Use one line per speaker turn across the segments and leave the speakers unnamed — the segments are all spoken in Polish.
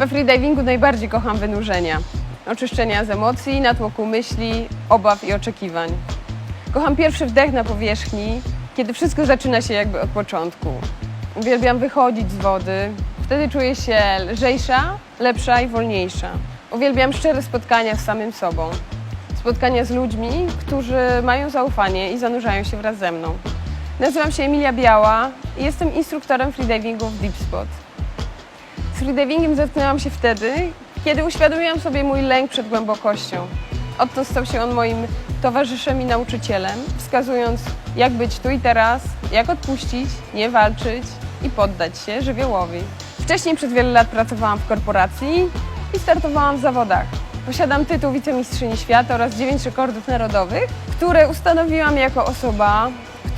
We freedivingu najbardziej kocham wynurzenia. Oczyszczenia z emocji, natłoku myśli, obaw i oczekiwań. Kocham pierwszy wdech na powierzchni, kiedy wszystko zaczyna się jakby od początku. Uwielbiam wychodzić z wody, wtedy czuję się lżejsza, lepsza i wolniejsza. Uwielbiam szczere spotkania z samym sobą. Spotkania z ludźmi, którzy mają zaufanie i zanurzają się wraz ze mną. Nazywam się Emilia Biała i jestem instruktorem freedivingu w Deep Spot. Freedivingiem zetknęłam się wtedy, kiedy uświadomiłam sobie mój lęk przed głębokością. Odtąd stał się on moim towarzyszem i nauczycielem, wskazując, jak być tu i teraz, jak odpuścić, nie walczyć i poddać się żywiołowi. Wcześniej przez wiele lat pracowałam w korporacji i startowałam w zawodach. Posiadam tytuł wicemistrzyni świata oraz 9 rekordów narodowych, które ustanowiłam jako osoba,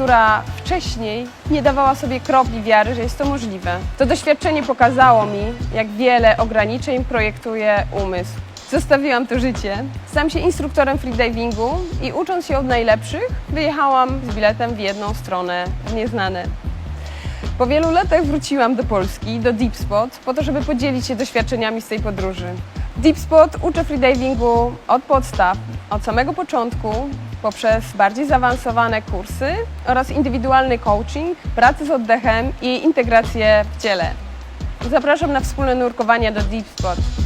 która wcześniej nie dawała sobie kropli wiary, że jest to możliwe. To doświadczenie pokazało mi, jak wiele ograniczeń projektuje umysł. Zostawiłam to życie. Stałam się instruktorem freedivingu i ucząc się od najlepszych, wyjechałam z biletem w jedną stronę w nieznane. Po wielu latach wróciłam do Polski, do Deep Spot, po to, żeby podzielić się doświadczeniami z tej podróży. Deep Spot uczę freedivingu od podstaw, od samego początku, poprzez bardziej zaawansowane kursy oraz indywidualny coaching, pracę z oddechem i integrację w ciele. Zapraszam na wspólne nurkowanie do Deep Spot.